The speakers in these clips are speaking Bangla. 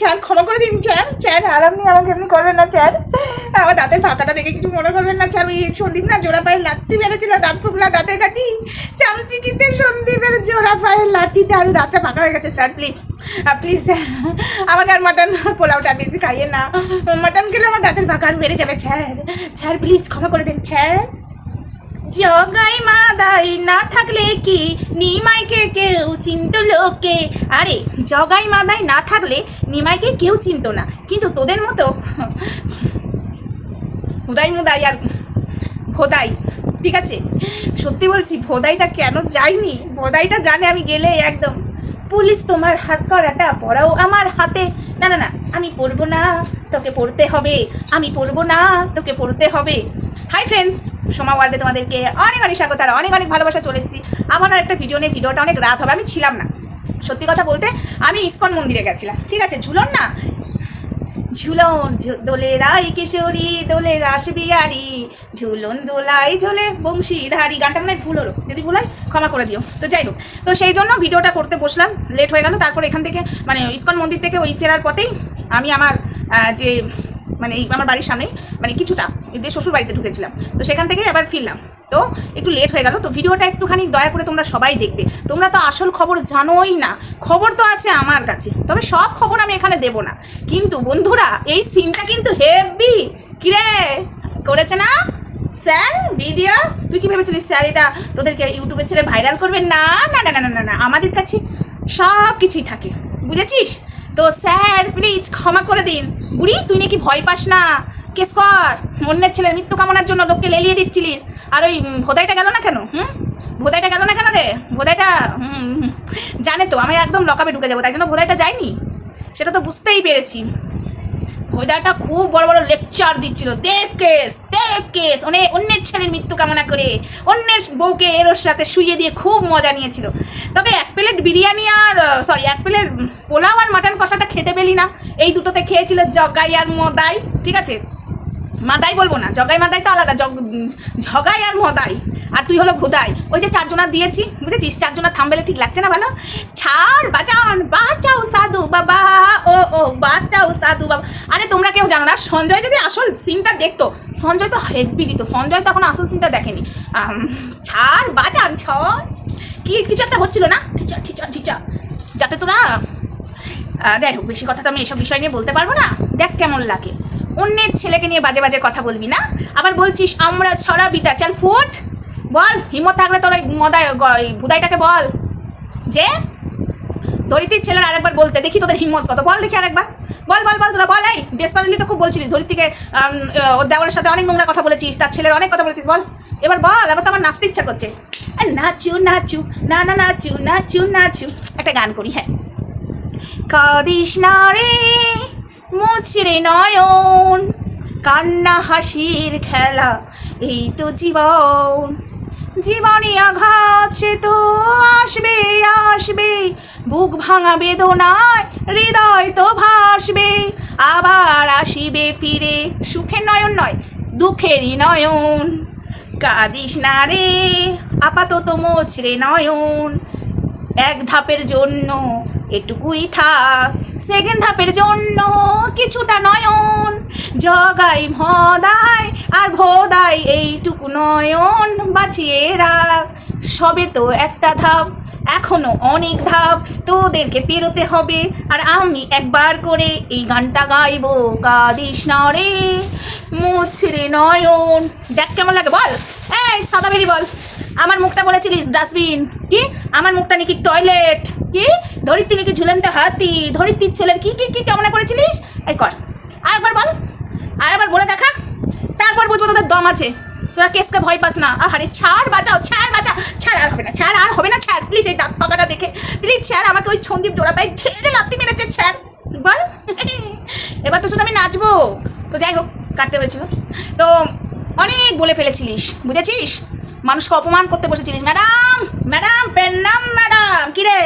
স্যার, ক্ষমা করে দিন, স্যার। স্যার, আর আপনি আমাকে এমনি করবেন না, স্যার। আমার দাঁতের ফাঁকাটা দেখে কিছু মনে করবেন না, স্যার। ওই সন্দীপ না জোড়া পায়ের লাত্তি মেরেছিল, দাঁত ফুকলা দাঁতের কাটি চামচিকিতে সন্দীপের জোড়া পায়ের লাত্তিতে আর দাঁতটা ফাঁকা হয়ে গেছে, স্যার প্লিজ প্লিজ আমাকে আর মাটন পোলাওটা বেশি খাইয়ে না। মাটন খেলে আমার দাঁতের ফাঁকা আর বেড়ে যাবে, স্যার। স্যার প্লিজ ক্ষমা করে দিন, স্যার। জগাই মাদাই না থাকলে কি? নিমাইকে কেউ চিনত লোকে? আরে, জগাই মাদাই না থাকলে নিমাইকে কেউ চিনত না। কিন্তু তোদের মতো উদাই মুদাই আর ভোদাই, ঠিক আছে? সত্যি বলছি, ভোদাইটা কেন যায়নি? ভোদাইটা জানে আমি গেলে একদম। পুলিশ তোমার হাত করাটা পড়াও আমার হাতে। না না না, আমি পড়ব না, তোকে পড়তে হবে। আমি পড়ব না, তোকে পড়তে হবে। হাই ফ্রেন্ডস সোমা ওয়ার্ল্ডে তোমাদেরকে অনেক অনেক স্বাগত আর অনেক অনেক ভালোবাসা চলে এসেছি। আর একটা ভিডিও নিয়ে ভিডিওটা অনেক রাত হবে, আমি ছিলাম না। সত্যি কথা বলতে, আমি ইস্কন মন্দিরে গেছিলাম, ঠিক আছে? ঝুলন না? ঝুলন দোলে রাই কিশোরী দোলে রাস বিহারি ঝুলন দোলাই ঝোলে বংশীধারী। গানটা মানে ভুল হলো, যদি ভুল হয় ক্ষমা করে দিও। তো যাই হোক, তো সেই জন্য ভিডিওটা করতে বসলাম লেট হয়ে গেল। তারপর এখান থেকে মানে ইস্কন মন্দির থেকে ওই ফেরার পথেই আমি আমার যে মানে এই আমার বাড়ির সামনেই মানে কিছুটা দিয়ে শ্বশুর বাড়িতে ঢুকেছিলাম। তো সেখান থেকে আবার ফিরলাম। তো একটু লেট হয়ে গেল। তো ভিডিওটা একটুখানি দয়া করে তোমরা সবাই দেখবে। তোমরা তো আসল খবর জানোই না। খবর তো আছে আমার কাছে। তবে সব খবর আমি এখানে দেব না। কিন্তু বন্ধুরা, এই সিনটা কিন্তু হেভি কিরে? করেছে না? স্যার ভিডিও তুই কি ভেবেছিলিস স্যার এটা তোদেরকে ইউটিউবে ছেড়ে ভাইরাল করবে? না না না না না না আমাদের কাছে সব কিছুই থাকে। বুঝেছিস? তো স্যার প্লিজ ক্ষমা করে দিন। বুড়ি, তুই নাকি ভয় পাস না। কেস কর। অন্যের ছেলের মৃত্যু কামনার জন্য লোককে লেলিয়ে দিচ্ছিলিস। আর ওই ভোদাইটা গেল না কেন, হুম? ভোদাইটা গেল না কেন রে? ভোদাইটা জানে তো, আমি একদম লকাপে ঢুকে যাব, তাই জন্য ভোদাইটা যায়নি। সেটা তো বুঝতেই পেরেছি। ভোদাটা খুব বড় বড় লেকচার দিচ্ছিল। দেখ কেস দেখ কেস। অনেক, অন্যের ছেলের মৃত্যু কামনা করে। অন্যের বউকে এর সাথে শুয়ে দিয়ে খুব মজা নিয়েছিল। তবে এক প্লেট বিরিয়ানি আর সরি এক প্লেট পোলাও আর মাটন কষাটা খেতে পেলি না। এই দুটোতে খেয়েছিল জগাই আর মদাই, ঠিক আছে? মাদাই বলব না, জগাই মাদাই তো আলাদা ঝগাই আর মদাই। আর তুই হলো ভুদাই। ওই যে চারজনা দিয়েছি, বুঝেছিস? চারজনা থামবেলে ঠিক লাগছে না ভালো? ছাড় বাঁচান বাঁচাও সাধু বাবা, ও ও, বাঁচাও সাধু বাবা। আরে তোমরা কেউ জানো না, সঞ্জয় যদি আসল সিনটা দেখতো, সঞ্জয় তো হেডবি দিত, সঞ্জয় তো এখন আসল সিনটা দেখেনি। ছাড় বাঁচান ছাড়। কি, কিছু একটা হচ্ছিল না? ঠিচা ঠিচা ঠিচা। যাতে তোরা হোক, বেশি কথা তো আমি এসব বিষয় নিয়ে বলতে পারব না। দেখ কেমন লাগে। অন্যের ছেলেকে নিয়ে বাজে বাজে কথা বলবি না? আবার বলছিস, আমরা ছড়া বিতা চাল, ফুট। বল, হিম্মত থাকলে তোর ওই মদায় ভুদাইটাকে বল। যে ধরিত্রীর ছেলের আরেকবার বলতে দেখি তোদের হিম্মত কত। বল দেখি আরেকবার। বল বল বল, তোরা বল, এই ডেসপারেটলি তো খুব বলছিলিস। ধরিত্রীকে ওর দেওয়ারের সাথে অনেক নোংরা কথা বলেছিস, তার ছেলের অনেক কথা বলেছিস। বল, এবার বল, আবার তো আমার নাচতে ইচ্ছা করছে। নাচু নাচু, না না, নাচু নাচু নাচু। একটা গান করি হ্যাঁ। কাঁদিস না রে মুচড়ে নয়ন, কান্না হাসির খেলা, এই তো জীবন। জীবনে আঘাত, সে তো আসবে আসবে। বুক ভাঙা বেদনায়, হৃদয় তো ভাসবে। আবার আসিবে ফিরে, সুখের নয়ন নয়, দুঃখেরই নয়ন। কাঁদিস না রে, আপাতত মোছরে নয়ন। এক ধাপের জন্য এটুকুই থাক। সেকেন্ড ধাপের জন্য কিছুটা নয়ন, জগাই ভদাই আর ভোদাই এইটুকু নয়ন বাঁচিয়ে রাখ। সবে তো একটা ধাপ, এখনও অনেক ধাপ, তোদেরকে পেরোতে হবে। আর আমি একবার করে এই গানটা গাইবো কাদিস না রে। মুছরে নয়ন। দেখ কেমন লাগে, বল। এই সাদা বেরি বল। আমার মুখটা বলেছিলিস, ডাস্টবিন। কি? আমার মুখটা নাকি টয়লেট কি? ধরিত্রী নাকি ঝুলন্ত হাতি? ধরিত্রীর ছেলের কি কি কি, কেমন করেছিলিস? এই কর। আরেকবার বল। আরেকবার বলে দেখা। তারপর বুঝব তোদের দম আছে। তোরা কেসকে ভয় পাস না। আহারে, ছাড়, বাঁচাও, ছাড় বাঁচা ছাড়, আর হবে না, ছাড়, আর হবে না, ছাড়। প্লিজ এই দাঁত ফাঁকাটা দেখে। প্লিজ ছাড়, আমাকে ওই ছন্দীপ জোড়া পাই ছেড়ে লাত্তি মেরেছে, ছাড়। বল। এবার তো শুধু আমি নাচবো। তো যাই হোক, কাটতে হয়েছিল। তো অনেক বলে ফেলেছিলিস, বুঝেছিস? মানুষকে অপমান করতে বসেছিলিস। ম্যাডাম ম্যাডাম প্রণাম ম্যাডাম। কিরে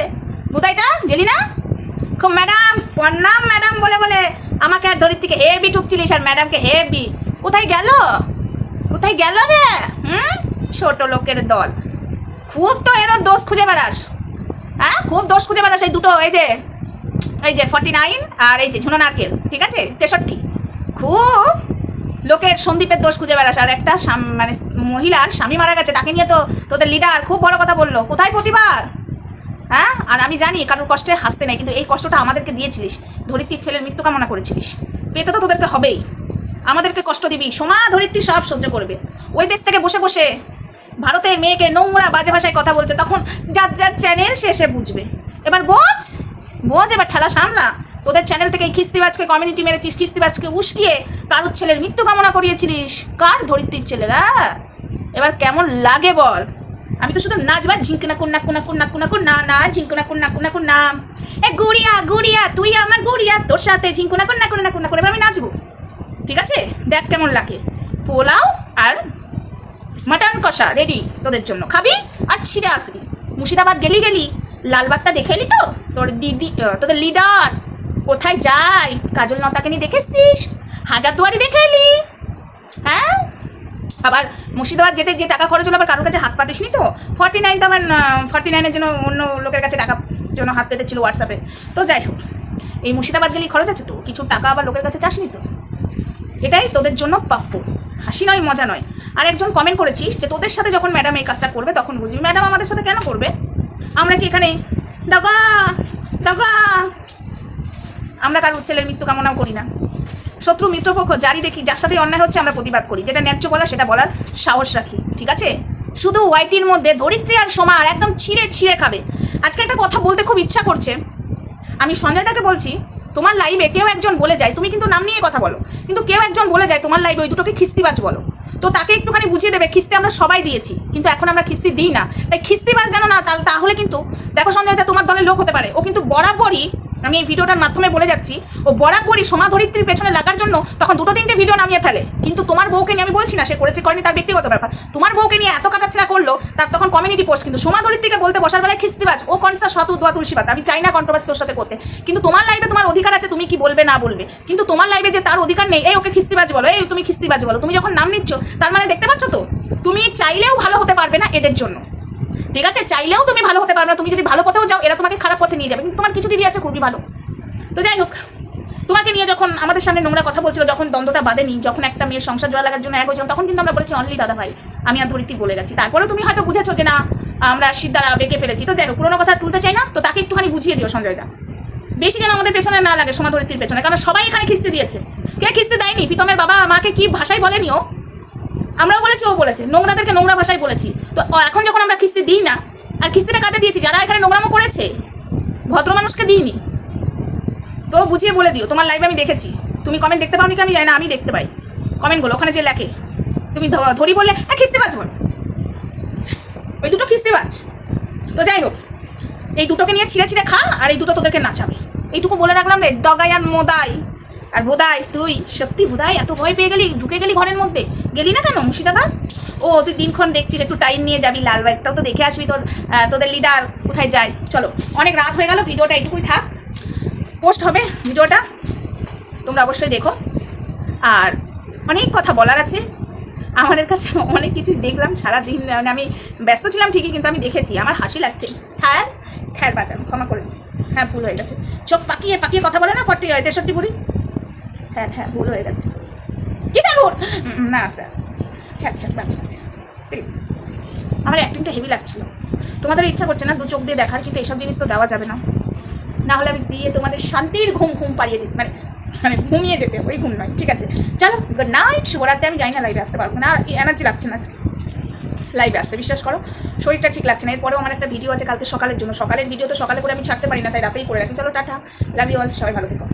বুদাইটা গেলি না? খুব ম্যাডাম প্রণাম ম্যাডাম বলে বলে। আমাকে আর ধরির থেকে হেবি ঠুকছিলিস আর ম্যাডামকে হেবি কোথায় গেল? কোথায় গেল রে? হুম? ছোট লোকের দল। খুব তো এর দোষ খুঁজে বেড়াস। হ্যাঁ? খুব দোষ খুঁজে বেড়াস এই দুটো, এই যে এই যে ফর্টি নাইন আর এই যে ঝুনো নারকেল, ঠিক আছে? তেষট্টি। খুব লোকের সন্দীপের দোষ খুঁজে বেড়াস। আর একটা মানে মহিলার স্বামী মারা গেছে, তাকে নিয়ে তো তোদের লিডার খুব বড় কথা বলল। কোথায় প্রতিবাদ হ্যাঁ? আর আমি জানি কারোর কষ্টে হাসতে নাই, কিন্তু এই কষ্টটা আমাদেরকে দিয়েছিলিস। ধরিত্রীর ছেলের মৃত্যু কামনা করেছিলিস। পেতে তো তোদেরকে হবেই। আমাদেরকে কষ্ট দিবি। সোমা, ধরিত্রী সব সহ্য করবে। ওই দেশ থেকে বসে বসে ভারতের মেয়েকে নোংরা বাজে ভাষায় কথা বলছে, তখন যার যার চ্যানেল সে সে বুঝবে। এবার বোঝ বোঝ এবার ঠেলা সামলা। তোদের চ্যানেল থেকে এই খিস্তিবাজকে কমিউনিটি মেরেছিস, খিস্তিবাজকে উস্কিয়ে কারুর ছেলের মৃত্যু কামনা করিয়েছিলিস। কার ধরিত্রীর ছেলেরা? এবার কেমন লাগে বল। আমি তো শুধু নাচবার ঝিঙ্কনা কুন্না কুন্না কুন্না কুন্না কুন্না, না ঝিঙ্কনা কুন্না কুন্না কুন্না। এ গুড়িয়া গুড়িয়া, তুই আমার গুড়িয়া, তোর সাথে ঝিঙ্কনা কুন্না কুন্না কুন্না করে আমি নাচবো। ঠিক আছে? দেখ কেমন লাগে। পোলাও আর মাটন কষা রেডি তোদের জন্য। খাবি আর ছিঁড়ে আসবি। মুর্শিদাবাদ গেলি গেলি, লালবাগটা দেখে এলি তো? তোর দিদি তোদের লিডার কোথায় যায়? কাজল লতাকে নিয়ে দেখেছিস হাজার হাজারদুয়ারি দেখে এলি? আবার মুর্শিদাবাদ যেতে যে টাকা খরচ হলো, আবার কারোর কাছে হাত পাতিসনি তো? ফর্টি নাইন তো আমার ফর্টি নাইনের জন্য অন্য লোকের কাছে টাকা জন্য হাত পেতে পেতেছিল হোয়াটসঅ্যাপে তো যাই হোক, এই মুর্শিদাবাদ গেলেই খরচ আছে তো? কিছু টাকা আবার লোকের কাছে চাসনি তো? এটাই তোদের জন্য প্রাপ্য। হাসি নয়, মজা নয়। আর একজন কমেন্ট করেছিস যে, তোদের সাথে যখন ম্যাডাম এই কাজটা করবে, তখন বুঝবি। ম্যাডাম আমাদের সাথে কেন করবে? আমরা কি এখানে দাগা দাগা! আমরা কারোর ছেলের মৃত্যু কামনাও করি না। শত্রু মিত্রপক্ষ, জারি দেখি, যার সাথে অন্যায় হচ্ছে আমরা প্রতিবাদ করি। যেটা ন্যায্য বলা, সেটা বলার সাহস রাখি, ঠিক আছে? শুধু ওয়াইটির মধ্যে ধরিত্রী আর সমার একদম ছিঁড়ে ছিঁড়ে খাবে। আজকে একটা কথা বলতে খুব ইচ্ছা করছে। আমি সঞ্জয় দাকে বলছি, তোমার লাইভে কেউ একজন বলে যায়, তুমি কিন্তু নাম নিয়ে কথা বলো, কিন্তু কেউ একজন বলে যায়, তোমার লাইভে ওই দুটোকে খিস্তিবাজ বলো। তো তাকে একটুখানি বুঝিয়ে দেবে, খিস্তি আমরা সবাই দিয়েছি, কিন্তু এখন আমরা খিস্তি দিই না। তাই খিস্তিবাজ যেন না, তাহলে কিন্তু দেখো সঞ্জয় তোমার দলের লোক হতে পারে। ও কিন্তু বরাবরই আমি এই ভিডিওটার মাধ্যমে বলে যাচ্ছি, ও বরাবরই সোমা ধরিত্রীর পেছনে লাগার জন্য তখন দুটো তিনটে ভিডিও নামিয়ে ফেলে। কিন্তু তোমার বউকে নিয়ে আমি বলছি না, সে করেছে, করেনি, তার ব্যক্তিগত ব্যাপার। তোমার বউকে নিয়ে এত কাটাছেড়া করল, তার তখন কমিউনিটি পোস্ট কিন্তু সোমা ধরিত্রীকে বলতে বসার বেলায় খিস্তিবাজ, ও কনসা শত দোয়া তুলসীবাদ, আমি চাই না কন্ট্রোভার্সি ওর সাথে করতে। কিন্তু তোমার লাইফে তোমার অধিকার আছে, তুমি কি বলবে, না বলবে। কিন্তু তোমার লাইফে যে তার অধিকার নেই, এই ওকে খিস্তিবাজ বলো, এই তুমি খিস্তিবাজ বলো, তুমি যখন নাম নিচ্ছ, তার মানে দেখতে পাচ্ছ তো? তুমি চাইলেও ভালো হতে পারবে না এদের জন্য। ঠিক আছে? চাইলেও তুমি ভালো হতে পারবে না। তুমি যদি ভালো পথেও যাও, এরা তোমাকে খারাপ পথে নিয়ে যাবে। কিন্তু তোমার কিছু দিদি আছে, খুবই ভালো। তো যাই হোক, তোমাকে নিয়ে যখন আমাদের সামনে নোংরা কথা বলছিল, যখন দ্বন্দ্বটা বাঁধেনি, যখন একটা মেয়ের সংসার জোড়া লাগার জন্য এক হয়েছিলাম, তখন কিন্তু আমরা বলেছি অনলি দাদা ভাই আমি আর ধরিত্রী বলে গেছি। তারপরে তুমি হয়তো বুঝেছ যে না, আমরা সিদ্ধারা বেঁকে ফেলেছি। তো যাই হোক, পুরোনো কথা তুলতে চাই না, তো তাকে একটুখানি বুঝিয়ে দিও সঞ্জয়দা। বেশি যেন আমাদের পেছনে না লাগে সোমা ধরিত্রীর পেছনে, কারণ সবাই এখানে খিস্তি দিয়েছে। কে খিস্তি দেয়নি? প্রীতমের বাবা আমাকে কি ভাষায় বলেনি ও? আমরাও বলেছি, ও বলেছে। নোংরাদেরকে নোংরা ভাষায় বলেছি। তো এখন যখন আমরা কিস্তি দিই না, আর কিস্তিটা কাতে দিয়েছি? যারা এখানে নোংরামো করেছে ভদ্র মানুষকে দিইনি। তো বুঝিয়ে বলে দিও, তোমার লাইভে আমি দেখেছি। তুমি কমেন্ট দেখতে পাওনি কি আমি জানি না, আমি দেখতে পাই। কমেন্টগুলো ওখানে যে লেখে। তুমি ধরি বললে হ্যাঁ খিস্তিবাজ বল। ওই দুটো খিস্তিবাজ। তো যাই হোক, এই দুটোকে নিয়ে ছিঁড়ে ছিঁড়ে খা, আর এই দুটো তোদেরকে নাচাবে। এইটুকু বলে রাখলাম রে, দগাই আর মোদাই। আর বোদাই, তুই সত্যি বোধাই এত ভয় পেয়ে গেলি, ঢুকে গেলি ঘরের মধ্যে? গেলি না কেন মুর্শিদাবাদ? ও, তুই দিনক্ষণ দেখছিস, একটু টাইম নিয়ে যাবি লালবাগটাও তো দেখে আসবি তোর তোদের লিডার কোথায় যায়। চলো, অনেক রাত হয়ে গেল, ভিডিওটা এইটুকুই থাক। পোস্ট হবে ভিডিওটা, তোমরা অবশ্যই দেখো। আর অনেক কথা বলার আছে। আমাদের কাছে অনেক কিছু দেখলাম সারাদিন মানে আমি ব্যস্ত ছিলাম ঠিকই, কিন্তু আমি দেখেছি। আমার হাসি লাগছে। হ্যাঁ খ্যার বাতাম ক্ষমা করে। হ্যাঁ ভুল হয়ে গেছে। চোখ পাকিয়ে পাকিয়ে কথা বলে না, ফর্টি, তেষট্টি বুড়ি হ্যাঁ হ্যাঁ ভুল হয়ে গেছে। উম, না স্যার। ছাড় ছাড় বাচ্চা বাচ্চা প্লিজ আমার অ্যাক্টিংটা হেভি লাগছিল। তোমাদের ইচ্ছা করছে না দু চোখ দিয়ে দেখার কিন্তু এইসব জিনিস তো দেওয়া যাবে না। না হলে আমি দিয়ে তোমাদের শান্তির ঘুম ঘুম পাড়িয়ে দিই। মানে মানে ঘুমিয়ে যেতে ওই ঘুম নয় ঠিক আছে? চলো গুড নাইট শুভরাত্রি। আমি জানি না লাইভে আসতে পারব না আর এনার্জি লাগছে না আজকে। লাইভে আসতে বিশ্বাস করো শরীরটা ঠিক লাগছে না। এরপরেও আমার একটা ভিডিও আছে কালকে সকালের জন্য। সকালের ভিডিও তো সকালে করে আমি ছাড়তে পারি না তাই রাতেই করে রাখি। চলো টাটা। লাভ ইউ অল সবাই ভালো থেকো।